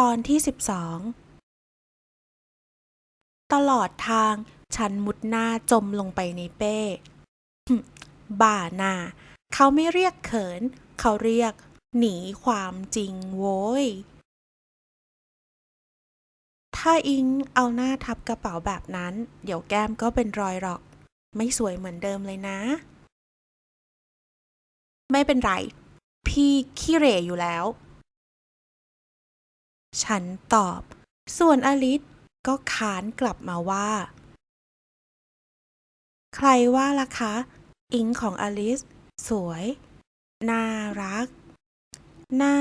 ตอนที่สิบสองตลอดทางฉันมุดหน้าจมลงไปในเป้ บ้าหน้า เขาไม่เรียกเขิน เขาเรียก หนีความจริงโว้ย ถ้าอิงเอาหน้าทับกระเป๋าแบบนั้น เดี๋ยวแก้มก็เป็นรอยหรอก ไม่สวยเหมือนเดิมเลยนะ ไม่เป็นไร พี่ขี้เหร่อยู่แล้ว ฉันตอบ ส่วนอลิสก็ค้านกลับมาว่า ใครว่าล่ะคะ อิงของอลิส สวย น่ารัก น่า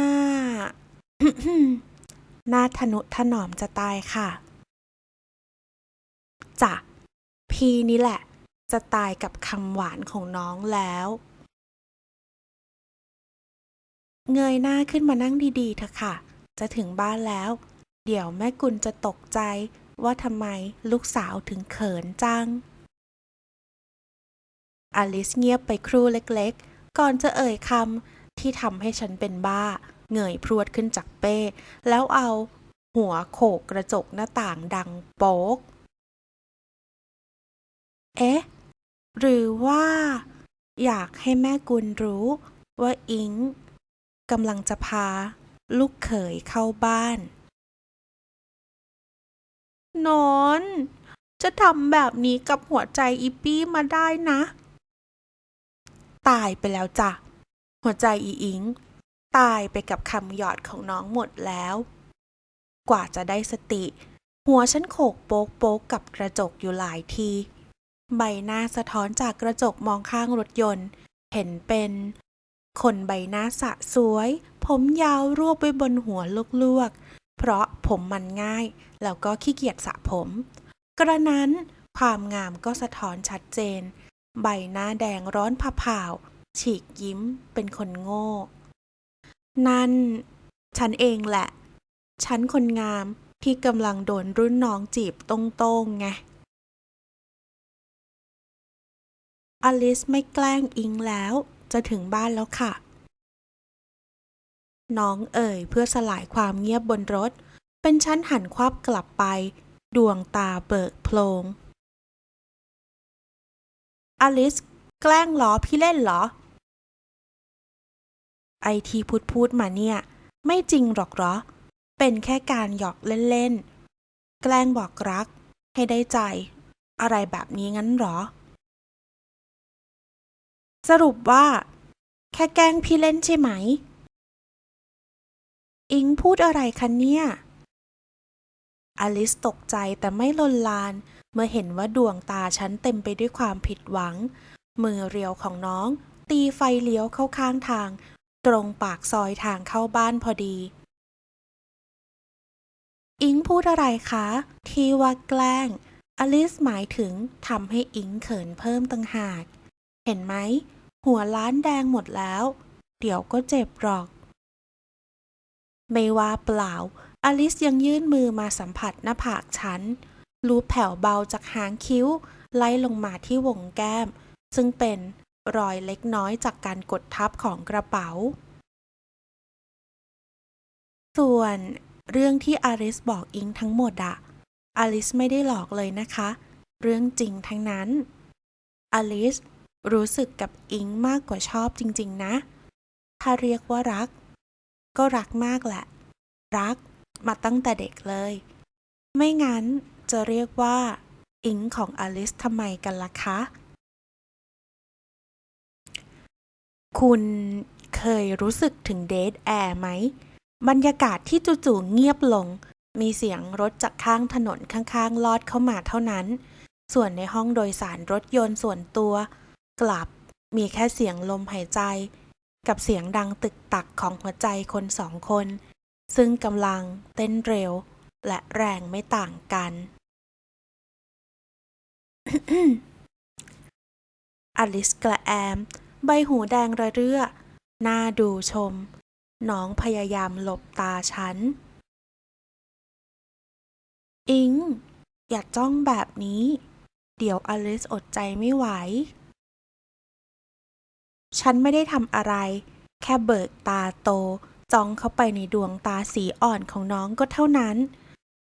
น่าทนุถนอมจะตายค่ะจ้ะพี่นี่แหละ จะตายกับคำหวานของน้องแล้ว เงยหน้าขึ้นมานั่งดีๆเถอะค่ะ จะถึงบ้านแล้ว เดี๋ยวแม่กุลจะตกใจว่าทำไมลูกสาวถึงเขินจัง อลิสเงียบไปครู่เล็กๆ ก่อนจะเอ่ยคำที่ทำให้ฉันเป็นบ้าเงยพรวดขึ้นจากเป้ แล้วเอาหัวโขกกระจกหน้าต่างดังโป๊ก เอ๊ะ หรือว่า อยากให้แม่กุลรู้ว่าอิงกำลังจะพา ลูกเขยเข้าบ้าน นอน จะทำแบบนี้กับหัวใจอีปี้มาได้นะ ตายไปแล้วจ้ะ หัวใจอีอิง ตายไปกับคำหยอดของน้องหมดแล้ว กว่าจะได้สติ หัวฉันโขกโป๊กโป๊กกับกระจกอยู่หลายที ใบหน้าสะท้อนจากกระจกมองข้างรถยนต์ เห็นเป็น คนใบหน้าสะสวย ผมยาวรวบไว้บนหัวลวกๆ เพราะผมมันง่าย แล้วก็ขี้เกียจสระผม กระนั้นความงามก็สะท้อนชัดเจน ใบหน้าแดงร้อนผะเผาฉีกยิ้มเป็นคนโง่ นั่น ฉันเองแหละ ฉันคนงามที่กำลังโดนรุ่นน้องจีบตรงๆไงอลิสไม่แกล้งอิงแล้ว จะถึงบ้านแล้วค่ะ น้องเอ่ยเพื่อสลายความเงียบบนรถ เป็นชั้นหันควับกลับไป ดวงตาเบิกโพลง อลิส แกล้งล้อพี่เล่นเหรอ ไอทีพูดพูดมาเนี่ย ไม่จริงหรอกหรอ เป็นแค่การหยอกเล่นๆ แกล้งบอกรัก ให้ได้ใจ อะไรแบบนี้งั้นหรอ สรุปว่า แค่แกล้งพี่เล่นใช่ไหม อิงพูดอะไรคะเนี่ย อลิสตกใจแต่ไม่ลนลาน เมื่อเห็นว่าดวงตาฉันเต็มไปด้วยความผิดหวัง มือเรียวของน้อง ตีไฟเลี้ยวเข้าข้างทาง ตรงปากซอยทางเข้าบ้านพอดี อิงพูดอะไรคะ ที่ว่าแกล้ง อลิสหมายถึงทำให้อิงเขินเพิ่มตั้งหาก เห็นไหม หัวล้านแดงหมดแล้ว เดี๋ยวก็เจ็บหรอก ไม่ว่าเปล่า อลิสยังยื่นมือมาสัมผัสหน้าผากฉัน รูปแผ่วเบาจากหางคิ้ว ไล่ลงมาที่วงแก้ม ซึ่งเป็นรอยเล็กน้อยจากการกดทับของกระเป๋า ส่วนเรื่องที่อลิสบอกอิงทั้งหมดอะอลิสไม่ได้หลอกเลยนะคะ เรื่องจริงทั้งนั้น อลิสรู้สึกกับอิงมากกว่าชอบจริง ๆ นะ ถ้าเรียกว่ารัก ก็รักมากแหละ รักมาตั้งแต่เด็กเลย ไม่งั้นจะเรียกว่า อิงของอลิสทำไมกันล่ะคะ คุณเคยรู้สึกถึงเดทแอร์ไหม บรรยากาศที่จู่ๆเงียบลง มีเสียงรถจากข้างถนนข้างๆ ลอดเข้ามาเท่านั้น ส่วนในห้องโดยสารรถยนต์ส่วนตัว กลับมีแค่เสียงลมหายใจ กับเสียงดังตึกตักของหัวใจคนสองคน ซึ่งกำลังเต้นเร็ว และแรงไม่ต่างกัน อลิสกระแอม ใบหูแดงระเรื่อหน้าดูชม น้องพยายามหลบตาฉัน อิง อย่าจ้องแบบนี้ เดี๋ยวอลิสอดใจไม่ไหว ฉันไม่ได้ทำอะไร แค่เบิกตาโต จ้องเข้าไปในดวงตาสีอ่อนของน้องก็เท่านั้น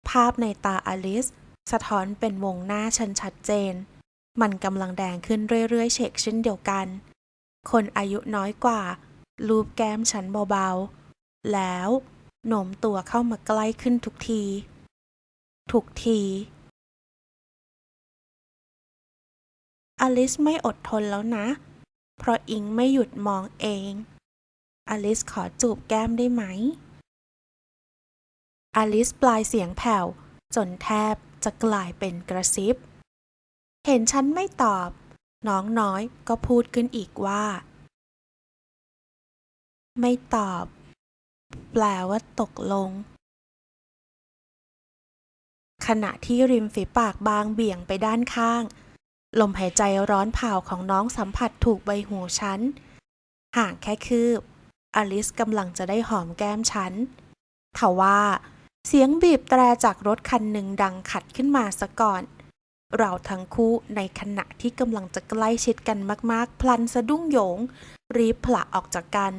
ภาพในตาอลิส สะท้อนเป็นวงหน้าชันชัดเจน มันกำลังแดงขึ้นเรื่อยๆเฉกเช่นเดียวกัน คนอายุน้อยกว่า ลูบแก้มฉันเบาๆ แล้วโน้มตัวเข้ามาใกล้ขึ้นทุกที ทุกทีอลิสไม่อดทนแล้วนะ เพราะอิงไม่หยุดมองเอง อลิสขอจูบแก้มได้ไหม อลิสปลายเสียงแผ่ว จนแทบจะกลายเป็นกระซิบ เห็นฉันไม่ตอบ น้องน้อยก็พูดขึ้นอีกว่า ไม่ตอบ แปลว่าตกลง ขณะที่ริมฝีปากบางเบี่ยงไปด้านข้าง ลมหายใจร้อนเผาของน้องสัมผัสถูกใบหูฉัน ห่างแค่คืบ อลิสกำลังจะได้หอมแก้มฉันทว่า เสียงบีบแตรจากรถคันหนึ่งดังขัดขึ้นมาซะก่อน เราทั้งคู่ในขณะที่กำลังจะใกล้ชิดกันมากๆ พลันสะดุ้งโหยง รีบผละออกจากกัน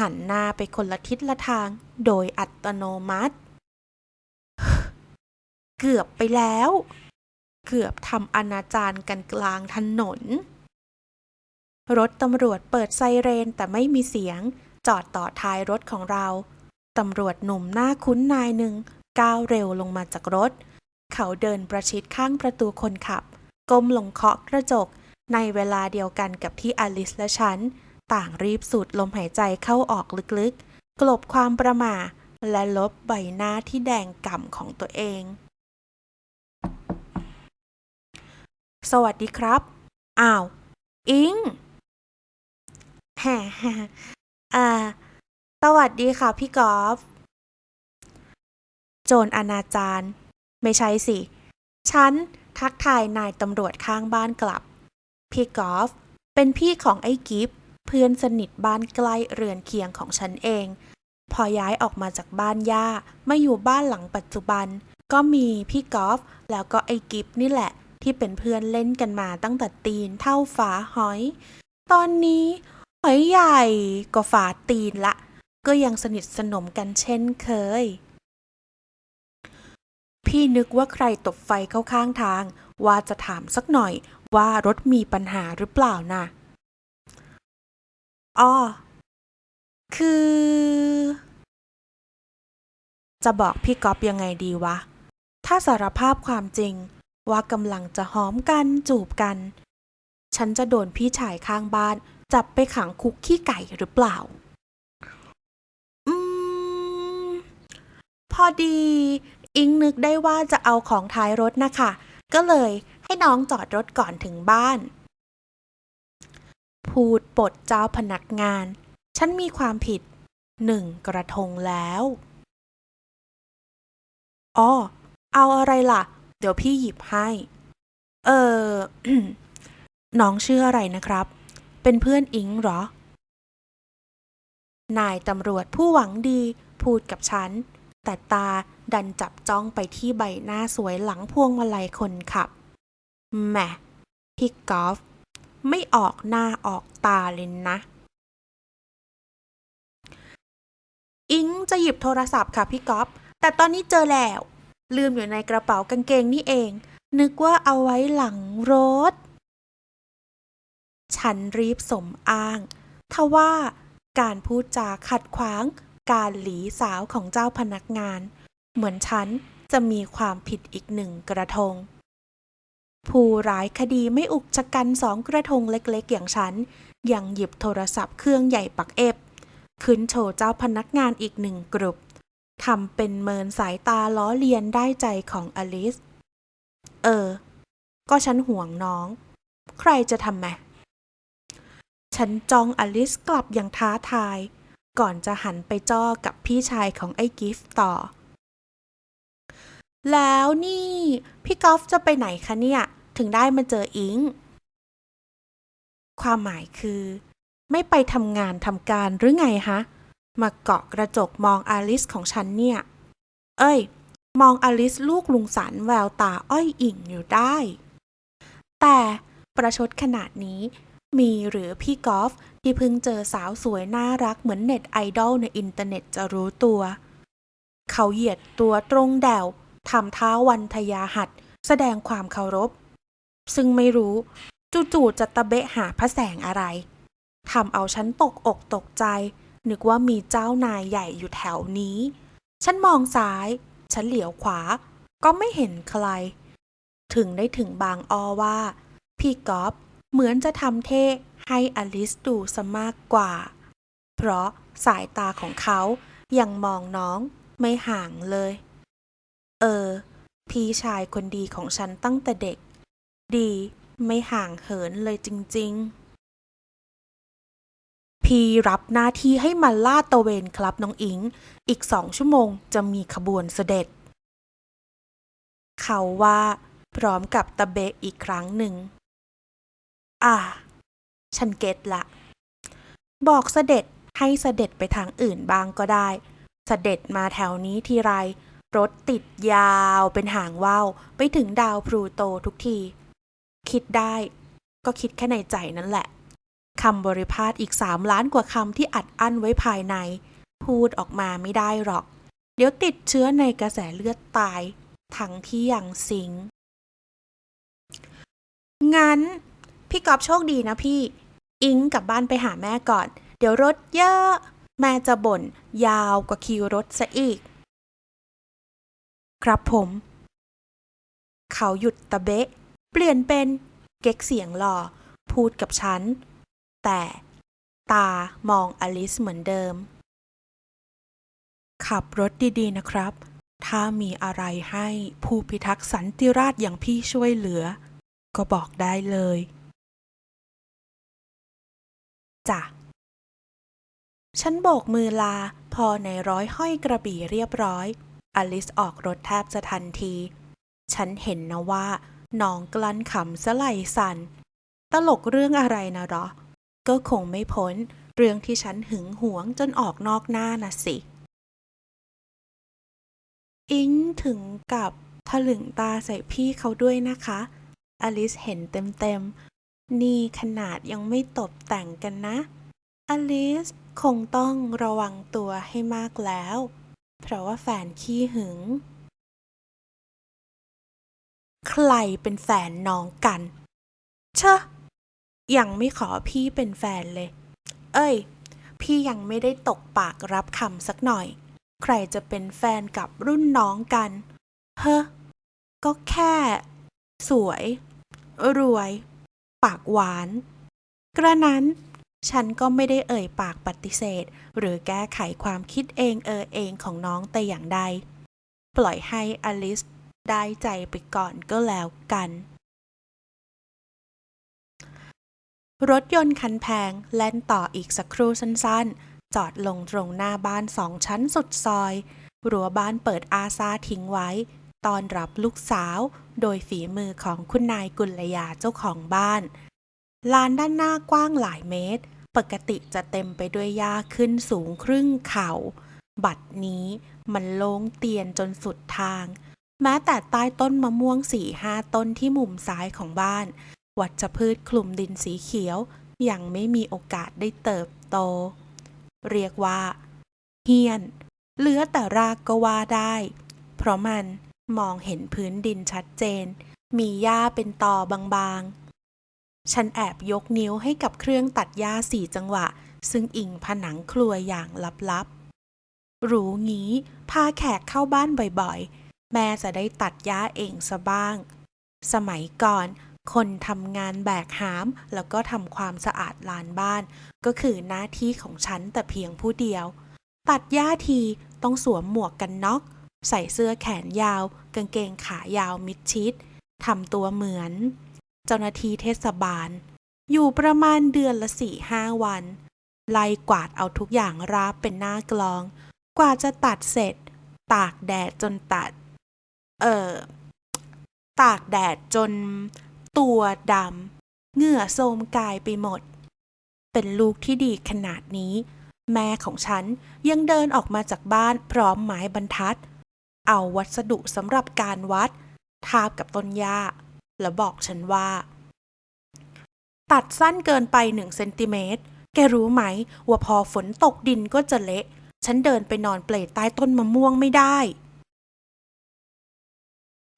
หันหน้าไปคนละทิศละทาง โดยอัตโนมัติ เกือบไปแล้ว เกือบทำอนาจารกันกลางถนน รถตำรวจเปิดไซเรนแต่ไม่มีเสียง จอดต่อท้ายรถของเรา ตำรวจหนุ่มหน้าคุ้นนายหนึ่งก้าวเร็วลงมาจากรถ เขาเดินประชิดข้างประตูคนขับ ก้มลงเคาะกระจก ในเวลาเดียวกันกับที่อลิสและฉัน ต่างรีบสูดลมหายใจเข้าออกลึกๆ กลบความประหม่าและลบใบหน้าที่แดงก่ำของตัวเอง สวัสดีครับ อ้าว อิงแฮ่อ่า สวัสดีค่ะพี่กอล์ฟ โจรอนาจารไม่ใช่สิ ฉันทักทายนายตำรวจข้างบ้านกลับ พี่กอล์ฟเป็นพี่ของไอ้กิฟเพื่อนสนิทบ้านใกล้เรือนเคียงของฉันเอง พอย้ายออกมาจากบ้านย่ามาอยู่บ้านหลังปัจจุบัน ก็มีพี่กอล์ฟแล้วก็ไอ้กิฟนี่แหละ ที่เป็นเพื่อนเล่นกันมาตั้งแต่ตีนเท่าฝาหอย ตอนนี้หอยใหญ่ก็ฝาตีนละ ก็ยังสนิทสนมกันเช่นเคย พี่นึกว่าใครตบไฟเข้าข้างทาง ว่าจะถามสักหน่อยว่ารถมีปัญหาหรือเปล่านะอ้อ คือ จะบอกพี่ก๊อฟยังไงดีวะ ถ้าสารภาพความจริง ว่ากำลังจะหอมกันจูบกัน ฉันจะโดนพี่ชายข้างบ้าน จับไปขังคุกขี้ไก่หรือเปล่า อืม พอดี อิงนึกได้ว่าจะเอาของท้ายรถนะคะ ก็เลยให้น้องจอดรถก่อนถึงบ้าน พูดปดเจ้าพนักงาน ฉันมีความผิดหนึ่งกระทงแล้วอ๋อเอาอะไรล่ะ เดี๋ยวพี่หยิบให้ เออ น้องชื่ออะไรนะครับ เป็นเพื่อนอิงเหรอ นายตำรวจผู้หวังดีพูดกับฉัน แต่ตาดันจับจ้องไปที่ใบหน้าสวยหลังพวงมาลัยคนขับ แหมพี่กอล์ฟไม่ออกหน้าออกตาเลยนะ อิงจะหยิบโทรศัพท์ค่ะพี่ก๊อฟแต่ตอนนี้เจอแล้ว ลืมอยู่ในกระเป๋ากางเกงนี่เอง นึกว่าเอาไว้หลังรถ ฉันรีบสมอ้างทว่าการพูดจาขัดขวางการหลีสาวของเจ้าพนักงาน เหมือนฉันจะมีความผิดอีกหนึ่งกระทง ผู้ร้ายคดีไม่อุกชะกันสองกระทงเล็กๆ อย่างฉัน ยังหยิบโทรศัพท์เครื่องใหญ่ปักเอฟขึ้นโชว์เจ้าพนักงานอีกหนึ่งกลุ่ม ทำเป็นเมินสายตาล้อเลียนได้ใจของอลิส เออ ก็ฉันห่วงน้อง ใครจะทำไมฉันจองอลิสกลับอย่างท้าทาย ก่อนจะหันไปจ้อกับพี่ชายของไอ้กิฟต์ต่อ แล้วนี่ พี่กอล์ฟจะไปไหนคะเนี่ย ถึงได้มาเจออิง ความหมายคือ ไม่ไปทำงานทำการหรือไงฮะ มาเกาะกระจกมองอลิสของฉันเนี่ย เอ้ย มองอลิสลูกลุงสันแววตาอ้อยอิ่งอยู่ได้ แต่ประชดขนาดนี้ มีหรือพี่กอล์ฟที่เพิ่งเจอสาวสวยน่ารักเหมือนเน็ตไอดอลในอินเทอร์เน็ตจะรู้ตัว เขาเหยียดตัวตรงแดวทำท่าวันทยาหัด แสดงความเคารพ ซึ่งไม่รู้จู่ๆจะตะเบะหาพระแสงอะไรทำเอาฉันตกอกตกใจ นึกว่ามีเจ้านายใหญ่อยู่แถวนี้ ฉันมองซ้าย ฉันเหลียวขวา ก็ไม่เห็นใคร ถึงได้ถึงบางอ้อว่า พี่ก๊อฟเหมือนจะทำเท่ให้อลิสดูซะมากกว่า เพราะสายตาของเขายังมองน้องไม่ห่างเลย เออ พี่ชายคนดีของฉันตั้งแต่เด็ก ดีไม่ห่างเหินเลยจริง ๆ พีรับหน้าที่ให้มันลาดตะเวนครับน้องอิง อีกสองชั่วโมงจะมีขบวนเสด็จ เขาว่า พร้อมกับตะเบะอีกครั้งหนึ่ง อ่า ฉันเก็ตละ บอกเสด็จให้เสด็จไปทางอื่นบ้างก็ได้ เสด็จมาแถวนี้ทีไร รถติดยาวเป็นหางว่าวไปถึงดาวพลูโตทุกที คิดได้ ก็คิดแค่ในใจนั่นแหละ คำบริพาทอีกสามล้านกว่าคำที่อัดอั้นไว้ภายใน พูดออกมาไม่ได้หรอก เดี๋ยวติดเชื้อในกระแสเลือดตาย ทั้งที่ยังสิง งั้น พี่กอบโชคดีนะพี่ อิงกลับบ้านไปหาแม่ก่อน เดี๋ยวรถเยอะ แม่จะบ่น ยาวกว่าคิวรถซะอีก ครับผม เขาหยุดตะเบะ เปลี่ยนเป็น เก๊กเสียงหล่อ พูดกับฉัน แต่ตามองอลิสเหมือนเดิม ขับรถดีๆนะครับ ถ้ามีอะไรให้ผู้พิทักษ์สันติราษฎร์อย่างพี่ช่วยเหลือ ก็บอกได้เลยจ้ะฉันโบกมือลาพอในร้อยห้อยกระบี่เรียบร้อย อลิสออกรถแทบจะทันที ฉันเห็นนะว่าน้องกลั้นขำสไลสัน ตลกเรื่องอะไรนะหรอ ก็คงไม่พ้น เรื่องที่ฉันหึงหวงจนออกนอกหน้าน่ะสิ อิงถึงกับถลึงตาใส่พี่เขาด้วยนะคะ อลิสเห็นเต็มๆ นี่ขนาดยังไม่ตบแต่งกันนะ อลิสคงต้องระวังตัวให้มากแล้ว เพราะว่าแฟนขี้หึง ใครเป็นแฟนน้องกัน เชอะ ยังไม่ขอพี่เป็นแฟนเลย เอ้ย พี่ยังไม่ได้ตกปากรับคำสักหน่อย ใครจะเป็นแฟนกับรุ่นน้องกัน เฮ้อ ก็แค่ สวย รวย ปากหวาน กระนั้นฉันก็ไม่ได้เอ่ยปากปฏิเสธ หรือแก้ไขความคิดเองเออเองของน้องแต่อย่างใด ปล่อยให้อลิสได้ใจไปก่อนก็แล้วกัน รถยนต์คันแพงแล่นต่ออีกสักครู่สั้นๆ จอดลงตรงหน้าบ้านสองชั้นสุดซอย รั้วบ้านเปิดอาซาทิ้งไว้ ตอนรับลูกสาว โดยฝีมือของคุณนายกุลยาเจ้าของบ้าน ลานด้านหน้ากว้างหลายเมตร ปกติจะเต็มไปด้วยหญ้าขึ้นสูงครึ่งเข่า บัดนี้มันโล่งเตียนจนสุดทาง แม้แต่ใต้ต้นมะม่วงสี่ห้าต้นที่มุมซ้ายของบ้าน วัชพืชคลุมดินสีเขียว ยังไม่มีโอกาสได้เติบโต เรียกว่า เฮียน เหลือแต่รากก็ว่าได้ เพราะมันมองเห็นพื้นดินชัดเจน มีหญ้าเป็นตอบางๆ ฉันแอบยกนิ้วให้กับเครื่องตัดหญ้าสี่จังหวะ ซึ่งอิงผนังครัวอย่างลับๆ รู้งี้ พาแขกเข้าบ้านบ่อยๆ แม่จะได้ตัดหญ้าเองซะบ้าง สมัยก่อน คนทำงานแบกหาม แล้วก็ทำความสะอาดลานบ้าน ก็คือหน้าที่ของฉันแต่เพียงผู้เดียว ตัดหญ้าทีต้องสวมหมวกกันน็อก ใส่เสื้อแขนยาว กางเกงขายาวมิดชิดทำตัวเหมือน เจ้าหน้าที่เทศบาล อยู่ประมาณเดือนละสี่ห้าวัน ไล่กวาดเอาทุกอย่างราบเป็นหน้ากลอง กว่าจะตัดเสร็จ ตากแดดจนตัด เอ่อตากแดดจน ตัวดำเหงื่อโทรมกายไปหมด เป็นลูกที่ดีขนาดนี้ แม่ของฉันยังเดินออกมาจากบ้านพร้อมไม้บรรทัด เอาวัสดุสำหรับการวัด ทาบกับต้นหญ้า แล้วบอกฉันว่า ตัดสั้นเกินไปหนึ่งเซนติเมตรแกรู้ไหม ว่าพอฝนตกดินก็จะเละ ฉันเดินไปนอนเปลดใต้ต้นมะม่วงไม่ได้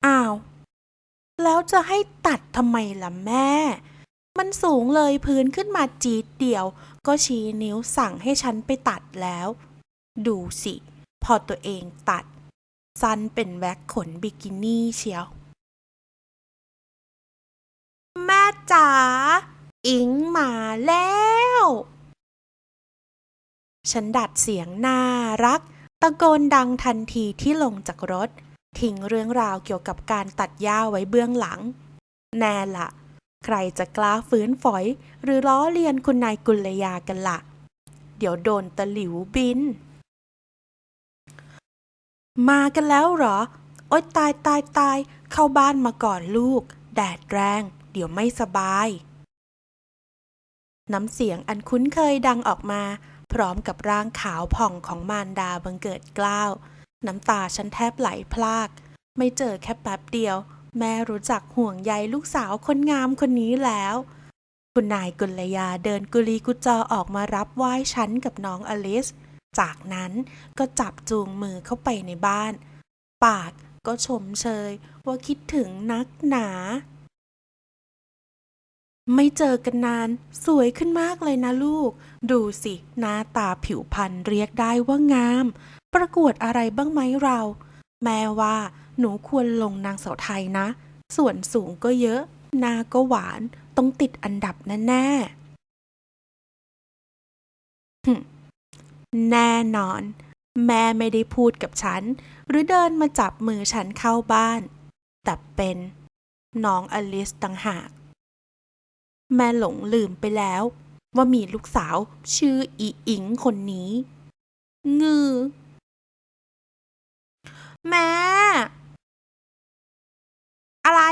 อ้าว แล้วจะให้ตัดทำไมล่ะแม่ มันสูงเลยพื้นขึ้นมาจีดเดียว ก็ชี้นิ้วสั่งให้ฉันไปตัดแล้ว ดูสิ พอตัวเองตัดสั้นเป็นแว็กขนบิกินี่เชียว แม่จ๋า อิงมาแล้ว ฉันดัดเสียงน่ารัก ตะโกนดังทันทีที่ลงจากรถ ทิ้งเรื่องราวเกี่ยวกับการตัดหญ้าไว้เบื้องหลัง แน่ละ ใครจะกล้าฟื้นฝอย หรือล้อเลียนคุณนายกุลยากันละ่ะ เดี๋ยวโดนตะหลิวบิน มากันแล้วเหรอ โอ๊ยตายตายตายเข้าบ้านมาก่อนลูก แดดแรง เดี๋ยวไม่สบาย น้ำเสียงอันคุ้นเคยดังออกมา พร้อมกับร่างขาวผ่องของมารดาบังเกิดกล้าว น้ำตาฉันแทบไหลพลาก ไม่เจอแค่แป๊บเดียว แม่รู้จักห่วงใยลูกสาวคนงามคนนี้แล้ว คุณนายกุลยาเดินกุลีกุจอออกมารับไหว้ฉันกับน้องอลิส จากนั้นก็จับจูงมือเข้าไปในบ้าน ปากก็ชมเชยว่าคิดถึงนักหนา ไม่เจอกันนาน สวยขึ้นมากเลยนะลูก ดูสิ หน้าตาผิวพรรณเรียกได้ว่างาม ประกวดอะไรบ้างไหมเรา แม่ว่าหนูควรลงนางสาวไทยนะ ส่วนสูงก็เยอะ หน้าก็หวาน ต้องติดอันดับแน่ๆหึแน่นอน แม่ไม่ได้พูดกับฉัน หรือเดินมาจับมือฉันเข้าบ้าน แต่เป็นน้องอลิสต่างหาก แม่หลงลืมไปแล้ว ว่ามีลูกสาวชื่ออีอิงคนนี้ งือ แม่ อะไร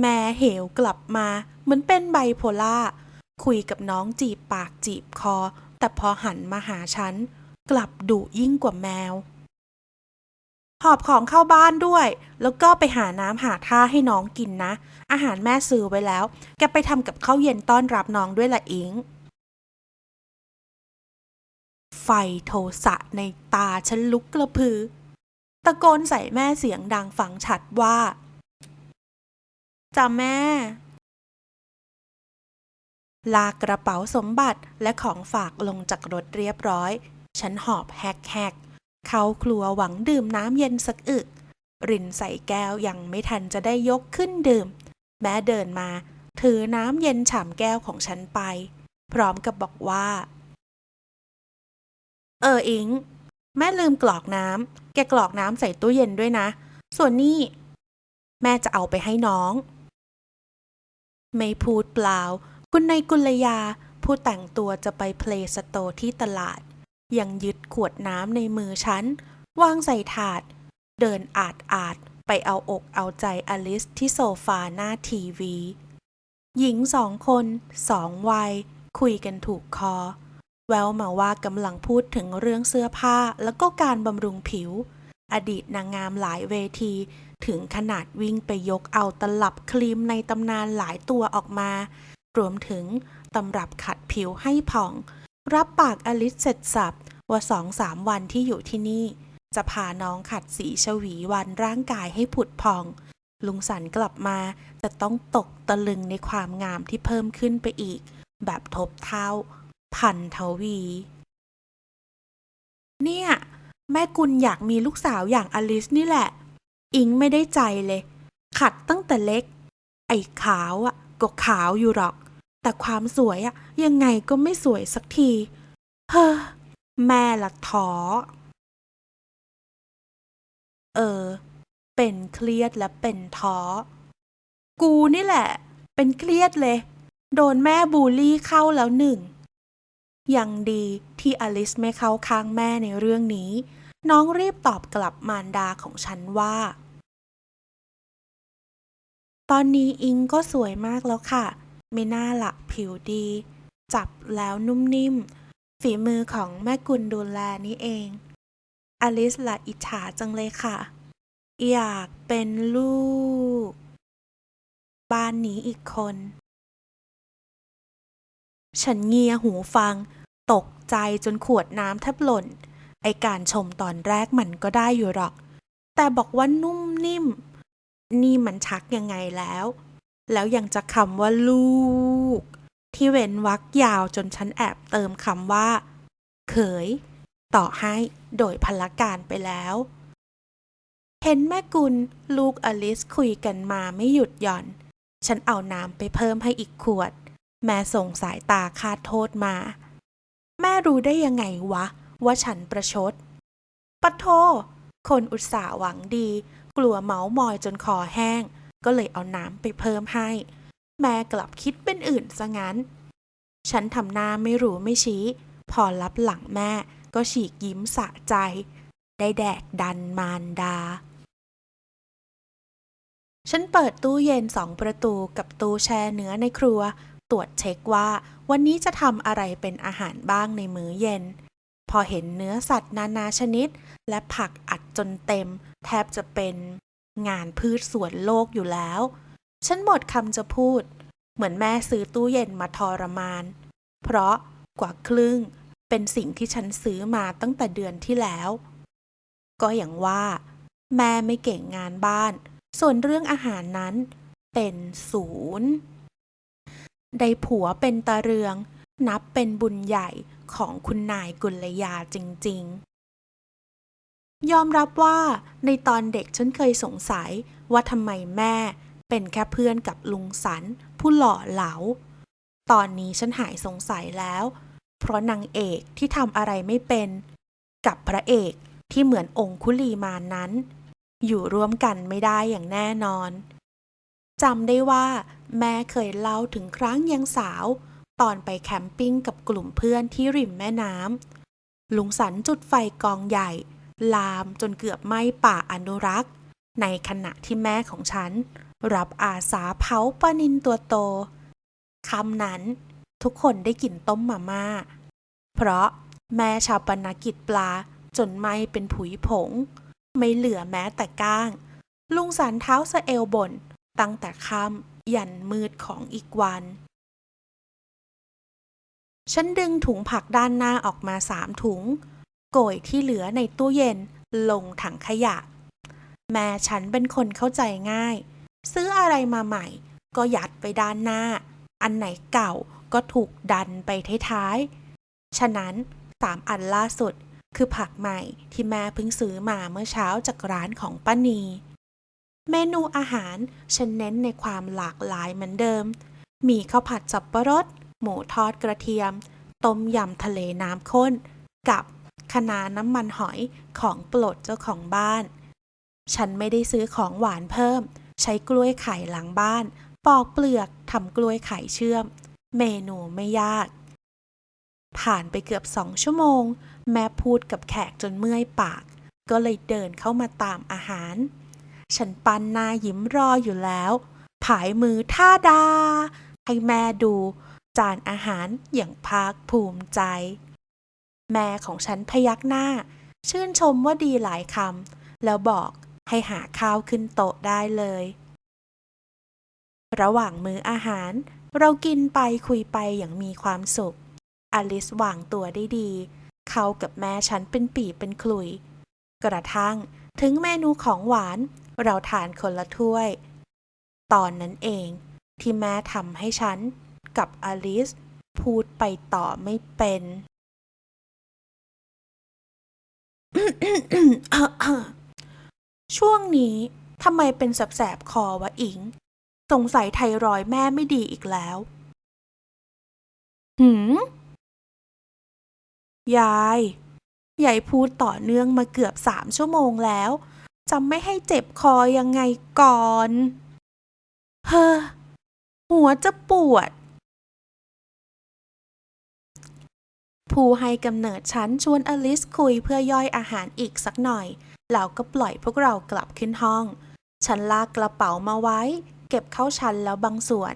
แม่เหวกลับมา เหมือนเป็นไบโพล่า คุยกับน้องจีบปากจีบคอ แต่พอหันมาหาฉัน กลับดุยิ่งกว่าแมว หอบของเข้าบ้านด้วย แล้วก็ไปหาน้ำหาท่าให้น้องกินนะ อาหารแม่ซื้อไว้แล้ว แกไปทำกับข้าวเย็นต้อนรับน้องด้วยละอิง ไฟโทสะในตาฉันลุกกระพือ ตะโกนใส่แม่เสียงดังฟังชัดว่าจ้าแม่ ลากกระเป๋าสมบัติและของฝากลงจากรถเรียบร้อย ฉันหอบแฮกแฮกเข้าครัวหวังดื่มน้ำเย็นสักอึก รินใส่แก้วยังไม่ทันจะได้ยกขึ้นดื่ม แม่เดินมา ถือน้ำเย็นฉ่ำแก้วของฉันไป พร้อมกับบอกว่า เอออิง แม่ลืมกรอกน้ำแกกรอกน้ำใส่ตู้เย็นด้วยนะ ส่วนนี่แม่จะเอาไปให้น้อง ไม่พูดเปล่า คุณนายกุลยา ผู้แต่งตัวจะไปเพลสโตที่ตลาด ยังยึดขวดน้ำในมือฉัน วางใส่ถาด เดินอาดอาดไปเอาอกเอาใจอลิสที่โซฟาหน้าทีวี หญิงสองคน สองวัย คุยกันถูกคอ แววมาว่ากำลังพูดถึงเรื่องเสื้อผ้าแล้วก็การบำรุงผิว อดีตนางงามหลายเวที ถึงขนาดวิ่งไปยกเอาตลับครีมในตำนานหลายตัวออกมา รวมถึงตำรับขัดผิวให้ผ่อง รับปากอลิสเสร็จสับว่าสองสามวันที่อยู่ที่นี่ จะพาน้องขัดสีชวีวันร่างกายให้ผุดพอง ลุงสันกลับมาจะต้องตกตะลึงในความงามที่เพิ่มขึ้นไปอีก แบบทบเท่า พันทวี เนี่ย แม่กุลอยากมีลูกสาวอย่างอลิสนี่แหละ อิงไม่ได้ใจเลย ขัดตั้งแต่เล็ก ไอ้ขาวอะ่ะ ก็ขาวอยู่หรอก แต่ความสวยอะ่ะ ยังไงก็ไม่สวยสักที เฮ้อ แม่ละท้อ เออ เป็นเครียดและเป็นท้อ กูนี่แหละ เป็นเครียดเลย โดนแม่บูลลี่เข้าแล้วหนึ่ง ยังดีที่อลิสไม่เข้าข้างแม่ในเรื่องนี้ น้องรีบตอบกลับมารดาของฉันว่า ตอนนี้อิงก็สวยมากแล้วค่ะ ไม่น่าหลักผิวดี จับแล้วนุ่มนิ่ม ฝีมือของแม่กุลดูแลนี่เอง อลิสละอิจฉาจังเลยค่ะ อยากเป็นลูก บ้านนี้อีกคน ฉันเงียหูฟัง ตกใจจนขวดน้ำแทบหล่น ไอการชมตอนแรกมันก็ได้อยู่หรอก แต่บอกว่านุ่มนิ่ม นี่มันชักยังไงแล้ว แล้วยังจะคำว่าลูก ที่เว้นวรรคยาวจนฉันแอบเติมคำว่า เขย ต่อให้โดยพละการไปแล้ว เห็นแม่กุลลูกอลิสคุยกันมาไม่หยุดหย่อน ฉันเอาน้ำไปเพิ่มให้อีกขวด แม่ส่งสายตาคาดโทษมา แม่รู้ได้ยังไงวะ ว่าฉันประชดปะโท คนอุตส่าห์หวังดี กลัวเมาส์มอยจนคอแห้ง ก็เลยเอาน้ำไปเพิ่มให้ แม่กลับคิดเป็นอื่นซะงั้น ฉันทำหน้าไม่รู้ไม่ชี้ พอรับหลังแม่ก็ฉีกยิ้มสะใจ ได้แดกดันมารดาฉันเปิดตู้เย็นสองประตูกับตู้แช่เนื้อในครัว ตรวจเช็คว่า วันนี้จะทำอะไรเป็นอาหารบ้างในมื้อเย็น พอเห็นเนื้อสัตว์นานาชนิด และผักอัดจนเต็ม แทบจะเป็นงานพืชสวนโลกอยู่แล้ว ฉันหมดคำจะพูด เหมือนแม่ซื้อตู้เย็นมาทรมาน เพราะกว่าครึ่งเป็นสิ่งที่ฉันซื้อมาตั้งแต่เดือนที่แล้ว ก็อย่างว่า แม่ไม่เก่งงานบ้าน ส่วนเรื่องอาหารนั้นเป็นศูนย์ ได้ผัวเป็นตาเรือง นับเป็นบุญใหญ่ของคุณนายกุลยาจริงๆ ยอมรับว่าในตอนเด็กฉันเคยสงสัยว่าทำไมแม่เป็นแค่เพื่อนกับลุงสันผู้หล่อเหลา ตอนนี้ฉันหายสงสัยแล้ว เพราะนางเอกที่ทำอะไรไม่เป็น กับพระเอกที่เหมือนองคุลีมานั้น อยู่ร่วมกันไม่ได้อย่างแน่นอน จำได้ว่า แม่เคยเล่าถึงครั้งยังสาว ตอนไปแคมปิ้งกับกลุ่มเพื่อนที่ริมแม่น้ำลุงสันจุดไฟกองใหญ่ ลามจนเกือบไหม้ป่าอนุรักษ์ ในขณะที่แม่ของฉัน รับอาสาเผาปลานินตัวโตคำนั้น ทุกคนได้กลิ่นต้มมาม่า เพราะแม่ชาวปนากิจปลาจนไหม้เป็นผุยผง ไม่เหลือแม้แต่ก้าง ลุงสันเท้าสะเอวบน ตั้งแต่ค่ำยันมืดของอีกวัน ฉันดึงถุงผักด้านหน้าออกมาสามถุง โกยที่เหลือในตู้เย็นลงถังขยะ แม่ฉันเป็นคนเข้าใจง่าย ซื้ออะไรมาใหม่ ก็ยัดไปด้านหน้า อันไหนเก่าก็ถูกดันไปท้ายๆ ฉะนั้นสามอันล่าสุดคือผักใหม่ที่แม่เพิ่งซื้อมาเมื่อเช้าจากร้านของป้านี เมนูอาหารฉันเน้นในความหลากหลายเหมือนเดิม มีข้าวผัดสับปะรด หมูทอดกระเทียม ต้มยำทะเลน้ำข้น กับคะน้าน้ำมันหอยของโปรดเจ้าของบ้าน ฉันไม่ได้ซื้อของหวานเพิ่ม ใช้กล้วยไข่หลังบ้าน ปอกเปลือกทำกล้วยไข่เชื่อม เมนูไม่ยาก ผ่านไปเกือบสองชั่วโมง แม่พูดกับแขกจนเมื่อยปาก ก็เลยเดินเข้ามาตามอาหาร ฉันปันหน้ายิ้มรออยู่แล้ว ผายมือท่าดา ให้แม่ดู จานอาหารอย่างภาคภูมิใจ แม่ของฉันพยักหน้า ชื่นชมว่าดีหลายคำแล้วบอกให้หาข้าวขึ้นโต๊ะได้เลย ระหว่างมื้ออาหาร เรากินไปคุยไปอย่างมีความสุข อลิสวางตัวได้ดี เขากับแม่ฉันเป็นปีเป็นคลุย กระทั่งถึงเมนูของหวาน เราทานคนละถ้วย ตอนนั้นเองที่แม่ทำให้ฉันกับอลิสพูดไปต่อไม่เป็นช่วงนี้ทำไมเป็นแสบๆคอวะอิง สงสัยไทรอยด์แม่ไม่ดีอีกแล้ว หืม ยาย ยายพูดต่อเนื่องมาเกือบสามชั่วโมงแล้ว จะไม่ให้เจ็บคอยังไงก่อน เฮ้อ หัวจะปวด ผู้ให้กำเนิดฉันชวนอลิสคุยเพื่อย่อยอาหารอีกสักหน่อย แล้วก็ปล่อยพวกเรากลับขึ้นห้อง ฉันลากกระเป๋ามาไว้ เก็บเข้าชั้นแล้วบางส่วน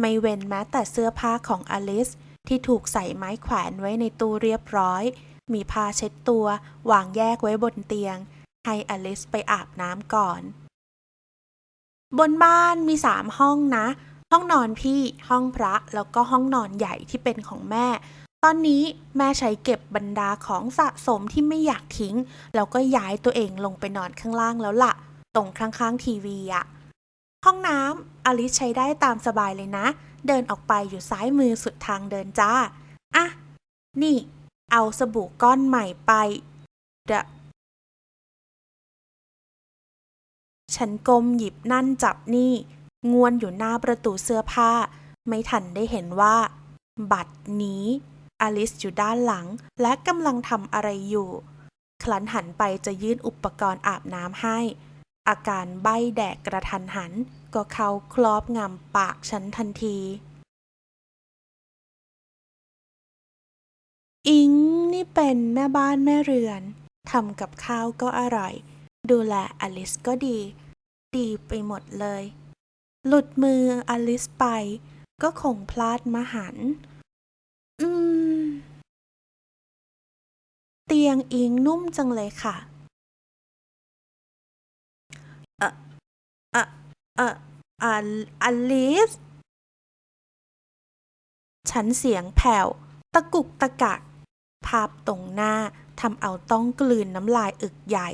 ไม่เว้นแม้แต่เสื้อผ้าของอลิสที่ถูกใส่ไม้แขวนไว้ในตู้เรียบร้อย มีผ้าเช็ดตัว วางแยกไว้บนเตียง ให้อลิสไปอาบน้ำก่อน บนบ้านมีสามห้องนะ ห้องนอนพี่ห้องพระแล้วก็ห้องนอนใหญ่ที่เป็นของแม่ ตอนนี้แม่ใช้เก็บบรรดาของสะสมที่ไม่อยากทิ้ง แล้วก็ย้ายตัวเองลงไปนอนข้างล่างแล้วล่ะ ตรงข้างๆทีวีอะห้องน้ำอลิซใช้ได้ตามสบายเลยนะ เดินออกไปอยู่ซ้ายมือสุดทางเดินจ้า อะ นี่ เอาสบู่ก้อนใหม่ไป เด ฉันก้มหยิบนั่นจับนี่ งวนอยู่หน้าประตูเสื้อผ้า ไม่ทันได้เห็นว่า บัตรนี้ อลิสอยู่ด้านหลังและกำลังทำอะไรอยู่ คลันหันไปจะยื่นอุปกรณ์อาบน้ำให้ อาการใบ้แดกกระทันหัน ก็เข้าครอบงำปากฉันทันที อิงนี่เป็นแม่บ้านแม่เรือนทำกับข้าวก็อร่อย ดูแลอลิสก็ดี ดีไปหมดเลย หลุดมืออลิสไป ก็คงพลาดมหัน อืม เตียงอิงนุ่มจังเลยค่ะเอะเอะเอะอะอลิส ฉันเสียงแผ่ว ตะกุกตะกัก ภาพตรงหน้าทำเอาต้องกลืนน้ำลายอึกใหญ่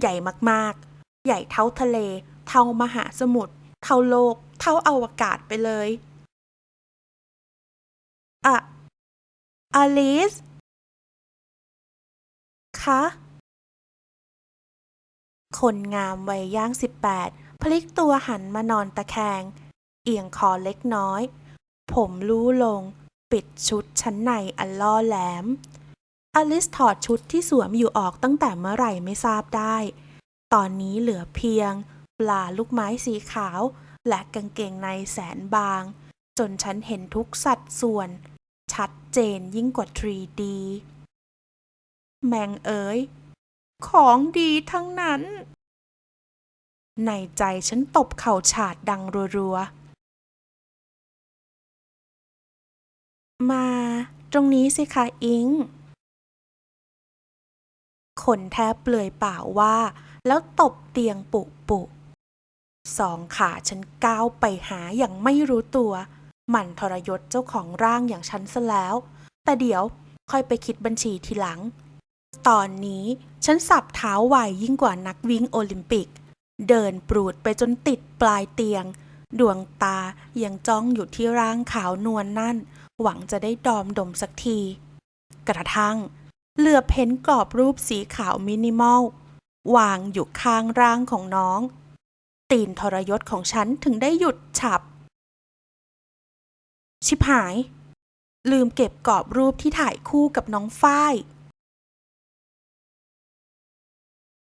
ใหญ่มากๆ ใหญ่เท่าทะเล เท่ามหาสมุทร เท่าโลก เท่าอวกาศไปเลย อะอลิสคะคนงามวัยย่างสิบแปดพลิกตัวหันมานอนตะแคง เอียงคอเล็กน้อย ผมลู่ลง ปิดชุดชั้นในอันล่อแหลม อลิสถอดชุดที่สวมอยู่ออกตั้งแต่เมื่อไหร่ไม่ทราบได้ ตอนนี้เหลือเพียง ปลาลูกไม้สีขาว และกางเกงในแสนบาง จนฉันเห็นทุกสัดส่วน ชัดเจนยิ่งกว่า 3D แมงเอ๋ย ของดีทั้งนั้น ในใจฉันตบเข่าฉาดดังรัวๆ มา ตรงนี้สิคะอิง คนแทบเปลือยเปล่าว่า แล้วตบเตียงปุปุสองขาฉันก้าวไปหาอย่างไม่รู้ตัว หมั่นทรยศเจ้าของร่างอย่างฉันซะแล้ว แต่เดี๋ยวค่อยไปคิดบัญชีทีหลัง ตอนนี้ฉันสับเท้าไวยิ่งกว่านักวิ่งโอลิมปิก เดินปรูดไปจนติดปลายเตียง ดวงตายังจ้องอยู่ที่ร่างขาวนวลนนั่น หวังจะได้ดอมดมสักที กระทั่ง เหลือเห็นกรอบรูปสีขาวมินิมอล วางอยู่ข้างร่างของน้อง ตีนทรยศของฉันถึงได้หยุดฉับ ชิบหาย ลืมเก็บกรอบรูปที่ถ่ายคู่กับน้องฝ้าย